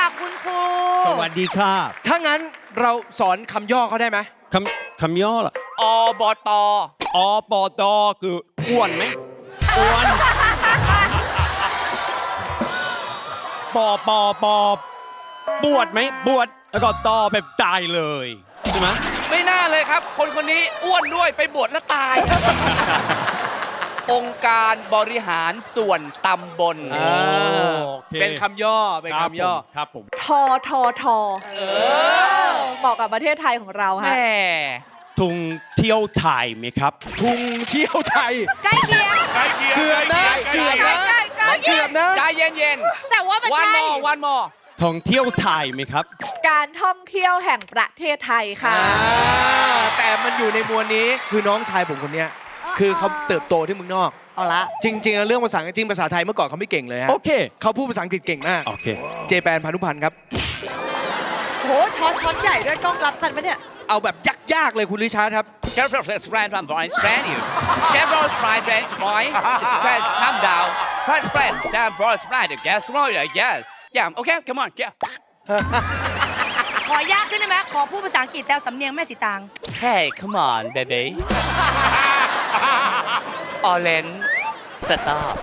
ค่ะคุณครู สวัสดีครับถ้างั้นเราสอนคำย่อเขาได้ไหมคำคำย่อล่ะอบตอปอตคืออ้วนไหมอ้วนปอปอปอบวชไหมบวชแล้วก็ตอแบบตายเลยใช่ไหมไม่น่าเลยครับ คนคนนี้อ้วนด้วยไปบวชแล้วตาย องค์การบริหารส่วนตำบลอ่าโอ เคเป็นคำย่อ เป็นคำย่อ ครับผมทอทอทอเหมาะกับประเทศไทยของเราแหฮะม่ทุงเที่ยวไทยไหมครับ ทุงเที่ยวไทย ใกล้เคียงเกือบนะเกือบนะใกล้ใกล้ใกล้เกือบนะใจเย็นแต่ว่ามันๆวันใช่มอวันมอท่องเที่ยวไทยไหมครับ การท่องเที่ยวแห่งประเทศไทยค่ะอ่าแต่มันอยู่ในมวลนี้คือน้องชายผมคนเนี้ย คือเขาเติบโตที่เมืองนอก เอาละ จริงๆเรื่องภาษาจริงภาษาไทยเมื่อก่อนเขาไม่เก่งเลยฮะโอเค เขาพูดภาษาอังกฤษเก่งมากโอเค เจแปนพานุพันธ์ครับ โหช็อตช็อตใหญ่ด้วยกล้องรับทันปะเนี่ย เอาแบบยากๆเลยคุณริชาร์ดครับ Scarecrow is friend from Brian Span you Scarecrow is friend friend boy It's a friend calm down friend friend down Brian Span you guess right yeah yeah okay come on yeah ขอยากขึ้นได้ไหมขอพูดภาษาอังกฤษแต่สำเนียงแม่สีตาง hey come on baby Orange stop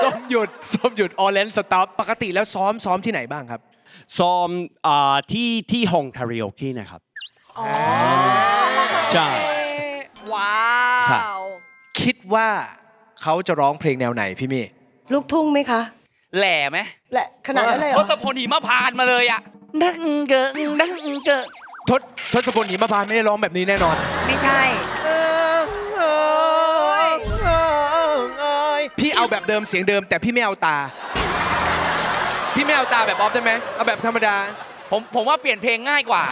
ส้มหยุดส้มหยุดออเรนสต็อปปกติแล้วซ้อมซ้อมที่ไหนบ้างครับ ซ้อมอ่าที่ที่ห้องคาราโอเกะนะครับใช่ ว้าใช่ ว คิดว่าเขาจะร้องเพลงแนวไหนพี่มี่ลูกทุ่งไหมคะ แหล่ไหมและขนาดนั้นเลยเหรทอศพลหิมพานต์มาเลยอะ ดังเกิงดังเกิงทศทศพลหิมพานต์ไม่ได้ร้องแบบนี้แน่นอน ไม่ใช่ พี่เอาแบบเดิมเสียงเดิม แต่พี่ไม่เอาตา พี่ไม่เอาตาแบบออฟได้ไหมเอาแบบธรรมดา ผมผมว่าเปลี่ยนเพลงง่ายกว่า